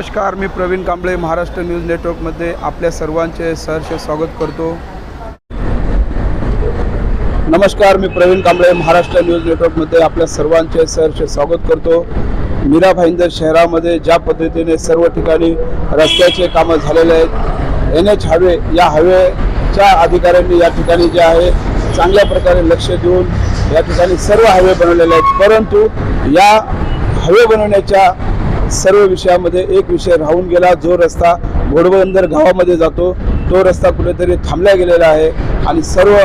नमस्कार मी प्रवीण कांबळे महाराष्ट्र न्यूज नेटवर्कमध्ये आपल्या सर्वांचे सहर्ष स्वागत करतो. नमस्कार मी प्रवीण कांबळे महाराष्ट्र न्यूज नेटवर्कमध्ये आपल्या सर्वांचे सहर्ष स्वागत करतो. मीरा भाईंदर शहरामध्ये ज्या पद्धतीने सर्व ठिकाणी रस्त्याचे कामं झालेले आहेत एन एच हायवे या हायवेच्या अधिकाऱ्यांनी या ठिकाणी जे आहे चांगल्या प्रकारे लक्ष देऊन या ठिकाणी सर्व हायवे बनवलेले आहेत. परंतु या हायवे बनवण्याच्या सर्व विषयामध्ये एक विषय राहून गेला जो रस्ता घोडबंदर गावामध्ये जातो तो रस्ता कुठेतरी थांबला गेलेला आहे. आणि सर्व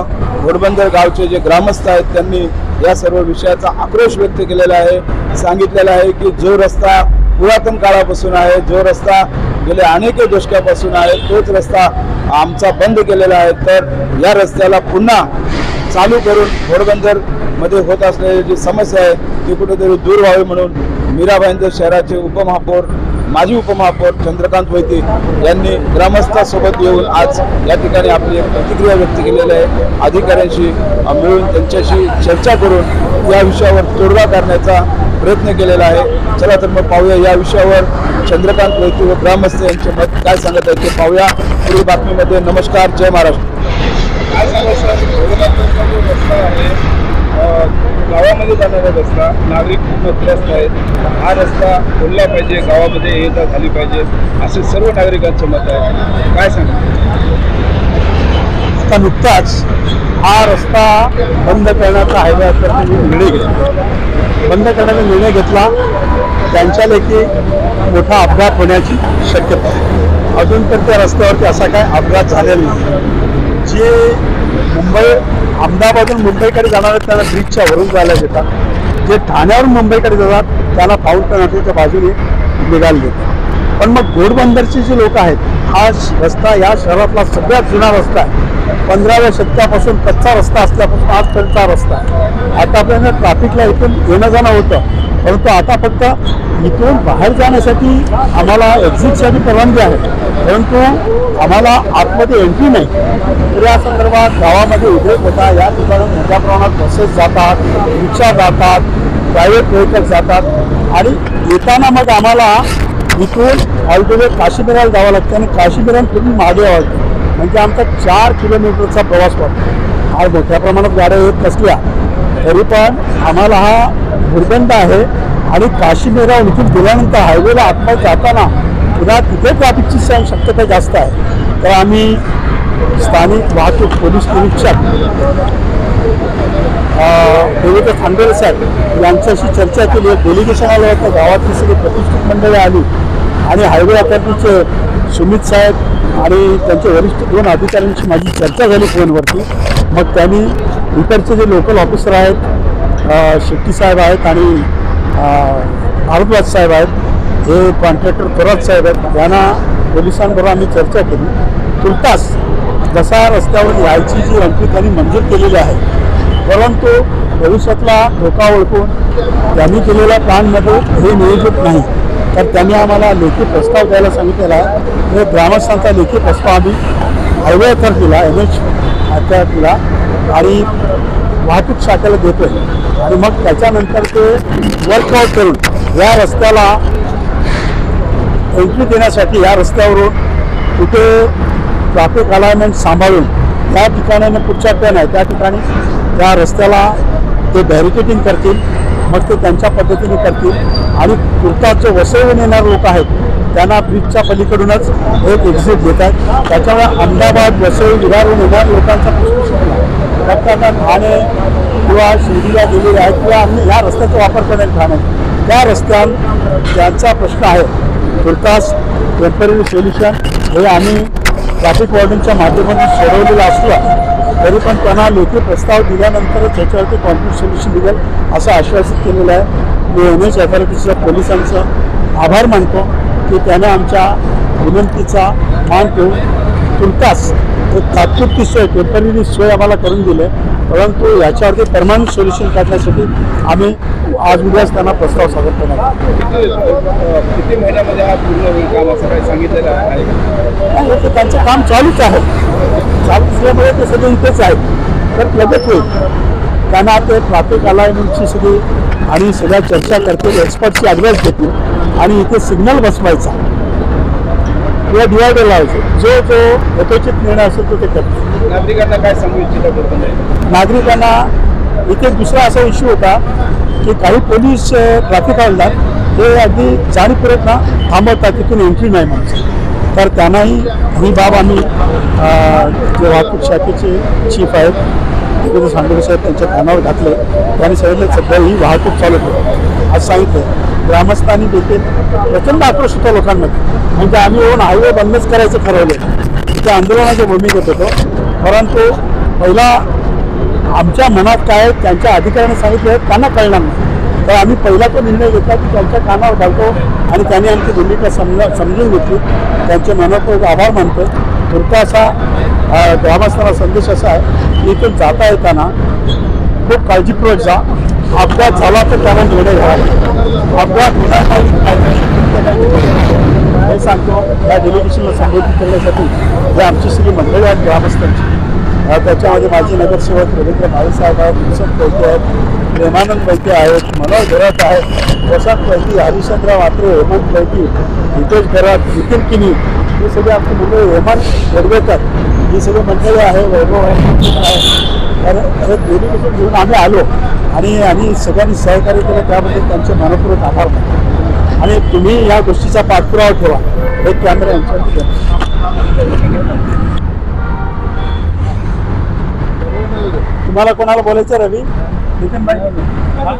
घोडबंदर गावचे जे ग्रामस्थ आहेत त्यांनी या सर्व विषयाचा आक्रोश व्यक्त केलेला आहे. सांगितलेला आहे की जो रस्ता पुरातन काळापासून आहे जो रस्ता गेल्या अनेक दशकापासून आहे तोच रस्ता आमचा बंद केलेला आहे. तर या रस्त्याला पुन्हा चालू करून घोडबंदरमध्ये होत असलेली जी समस्या आहे ती कुठेतरी दूर व्हावी म्हणून मीराबाईंदर शहराचे उपमहापौर माजी उपमहापौर चंद्रकांत वैते यांनी ग्रामस्थासोबत येऊन आज या ठिकाणी आपली एक प्रतिक्रिया व्यक्त केलेली आहे. अधिकाऱ्यांशी मिळून त्यांच्याशी चर्चा करून या विषयावर तोडगा करण्याचा प्रयत्न केलेला आहे. चला तर मग पाहूया या विषयावर चंद्रकांत वैते व ग्रामस्थ यांचे मत काय सांगत आहेत ते पाहूया. पुढील बातमीमध्ये नमस्कार जय महाराष्ट्र काय सांगा सर घोडबंदरचा जो रस्ता आहे गावामध्ये जाणारा रस्ता नागरिक खूप त्रस्त आहेत. हा रस्ता खोलला पाहिजे गावामध्ये ये जा झाली पाहिजे असे सर्व नागरिकांचं मत आहे. काय सांगा आता नुकताच हा रस्ता बंद करण्याचा हायवे निर्णय घेतला. बंद करण्याचा निर्णय घेतला त्यांच्या लेखी मोठा अपघात होण्याची शक्यता आहे. अजून तर त्या रस्त्यावरती असा काय अपघात झालेला नाही. जे मुंबई अहमदाबादहून मुंबईकडे जाणार त्याला त्यांना ब्रिजच्या वरून जायला देतात. जे ठाण्यावरून मुंबईकडे जातात त्यांना फाऊंटन हॉटेलच्या बाजूने निघायला देतात पण मग घोडबंदरचे जे लोक आहेत हा श- रस्ता या शहरातला सगळ्यात जुना रस्ता आहे. पंधराव्या शतकापासून कच्चा रस्ता असल्यापासून आजपर्यंतचा रस्ता आहे. आतापर्यंत ट्रॅफिकला इथून येणं जाणं होतं परंतु आता फक्त इथून बाहेर जाण्यासाठी आम्हाला एक्झिटसाठी परवानगी आहे. परंतु आम्हाला आतमध्ये एंट्री नाही. तर या संदर्भात गावामध्ये उद्रेक होता. या ठिकाणी मोठ्या प्रमाणात बसेस जातात रिक्षा जातात प्रायव्हेट व्हेकल्स जातात. आणि येताना मग आम्हाला इथून ऑलरेडी काशीबिराला जावं लागतं आणि काशीबिरान तुम्ही मागे यावं म्हणजे आमचा चार किलोमीटरचा प्रवास पडतो आज मोठ्या प्रमाणात गाड्या येत नसल्या. तरी पण आम्हाला हा दुर्गंध आहे. आणि काशीमेरा इथून गेल्यानंतर हायवेला आतमध्ये जाताना पुन्हा तिथे ट्रॅफिकची शक्यता जास्त आहे. तर आम्ही स्थानिक वाहतूक पोलीस निरीक्षक देवेंद्र खांडेरे साहेब यांच्याशी चर्चा केली. डेलिगेशन आलं होतं. गावातली सगळी प्रतिष्ठित मंडळी आली. आणि हायवे अथॉरिटीचे सुमित साहेब आणि त्यांचे वरिष्ठ दोन अधिकाऱ्यांशी माझी चर्चा झाली फोनवरती. मग त्यांनी इकडचे जे लोकल ऑफिसर आहेत शेट्टी साहेब आहेत आणि अ, साहेब आहेत. हे कॉन्ट्रॅक्टर थोरात साहेब आहेत. यांना पोलिसांबरोबर आम्ही चर्चा केली. तुर्तास जसा रस्त्यावर यायची जी एंट्री त्यांनी मंजूर केलेली आहे परंतु भविष्यातला धोका ओळखून त्यांनी केलेल्या प्लॅनमध्ये हे नियोजित नाही. तर त्यांनी आम्हाला लेखी प्रस्ताव द्यायला सांगितलेला आहे. हे ग्रामस्थांचा लेखी प्रस्ताव आम्ही हायवे अथॉरिटीला एन एच अथॉरिटीला आणि वाहतूक शाखेला देतोय. आणि मग त्याच्यानंतर ते वर्कआउट करून या रस्त्याला एंट्री देण्यासाठी या रस्त्यावरून कुठे ट्रॅफिक अलायमेंट सांभाळून त्या ठिकाणी पुढच्या टर्न आहे त्या ठिकाणी त्या रस्त्याला ते बॅरिकेटिंग करतील मग ते त्यांच्या पद्धतीने करतील. आणि तुर्तात जे वसवून येणारे लोक आहेत त्यांना ब्रिजच्या पलीकडूनच एक एक्झिट देतात त्याच्यामुळे अहमदाबाद वसई विरारून येणाऱ्या लोकांचा प्रश्न सुटला. त्यात ठाणे किंवा शिर्डीला गेलेले आहेत किंवा आम्ही ह्या रस्त्याचा वापर करेल ठाणे त्या रस्त्यावर त्यांचा प्रश्न आहे तुर्तास टेंपररी सोल्युशन हे आम्ही ट्रॅफिक वॉर्डिंगच्या माध्यमातून सोडवलेलं असलं तरी पण त्यांना लेखी प्रस्ताव दिल्यानंतरच त्याच्यावरती कॉन्क्रीट सोल्युशन निघेल असं आश्वासित केलेलं आहे मी एन एच अथॉरिटीचं पोलिसांचं आभार मानतो की त्याने आमच्या विनंतीचा मान ठेवून तुर्तास एक तात्पुरती सोय टेंपररी सोय आम्हाला करून दिली आहे. परंतु याच्यावरती परमानंट सोल्युशन काढण्यासाठी आम्ही आज उद्याच त्यांना प्रस्ताव सादर करणार. किती महिन्यामध्ये हा पूर्ण होईल काम असं काही सांगितलेलं आहे? त्यांचं काम चालूच आहे. चालू असल्यामुळे ते सगळे इथेच आहेत. तर लगेच होईल. त्यांना ते ट्रॅफिक अलाइनमेंटची सगळी आणि सगळ्या चर्चा करतील एक्सपर्टची ॲडवाईस देतील आणि इथे सिग्नल बसवायचा. किंवा डिवायडर लावायचं. जो जो यथोचित निर्णय असेल तो ते करतो नागरिकांना काय सांगू इच्छिता नागरिकांना इथे दुसरा असा इश्यू होता की काही पोलीस ट्रॅफिक हवालदार हे अगदी जाणीवपूर्वक ना थांबवतात. तिथून एंट्री नाही म्हणून. तर त्यांनाही ही बाब आम्ही जे वाहतूक शाखेचे चीफ आहेत देवेंद्र सांडोळे साहेब त्यांच्या कानावर घातले. त्यांनी सांगितलं सध्या ही वाहतूक चालू ठेवा. आज सांगितलं ग्रामस्थांनी देखील प्रचंड आक्रोश होता लोकांमध्ये. म्हणजे आम्ही येऊन हायवे बंदच करायचं ठरवलं त्या आंदोलनाच्या भूमिकेत होतो. परंतु पहिला आमच्या मनात काय त्यांच्या अधिकाऱ्यांनी सांगितलं त्यांना कळणार नाही. तर आम्ही पहिला तो निर्णय घेतला की त्यांच्या कानावर घालतो आणि त्यांनी आमची भूमिका समजा समजून घेतली. त्यांचे मनपूर्वक आभार मानतो. पुरता असा अ, ग्रामस्थांना संदेश असा आहे की इथून जाता येताना खूप काळजीपूर्वक जा. अपघात झाला तर त्यांना निर्णय घ्यावा अपघात होणार नाही. हे सांगतो या डेलिगेशनला संबोधित करण्यासाठी जे आमची सगळी मंडळी आहेत ग्रामस्थांची त्याच्यामध्ये माजी नगरसेवक रवींद्र भावेसाहेब आहेत किसन कोलते आहेत प्रेमानंद पैकी आहेत मनोज घरात आहेत प्रशांत पैकी हरिश्चंद्र मात्रे हेमंत पैकी हितेश घरात नितीन किनी हे सगळे आमची मंडळी हेमंत गोडवेकर ही सगळी मंडळी आहे वैभव आहे तर हे डेलिगेशन घेऊन आम्ही आलो आणि आम्ही सगळ्यांनी सहकार्य केलं त्याबद्दल त्यांचे मनपूर्वक आभार मानतो. आणि तुम्ही या गोष्टीचा पाठपुरावा ठेवा. हे कॅमेरा तुम्हाला कोणाला बोलायचं रवी? नितीन भाई?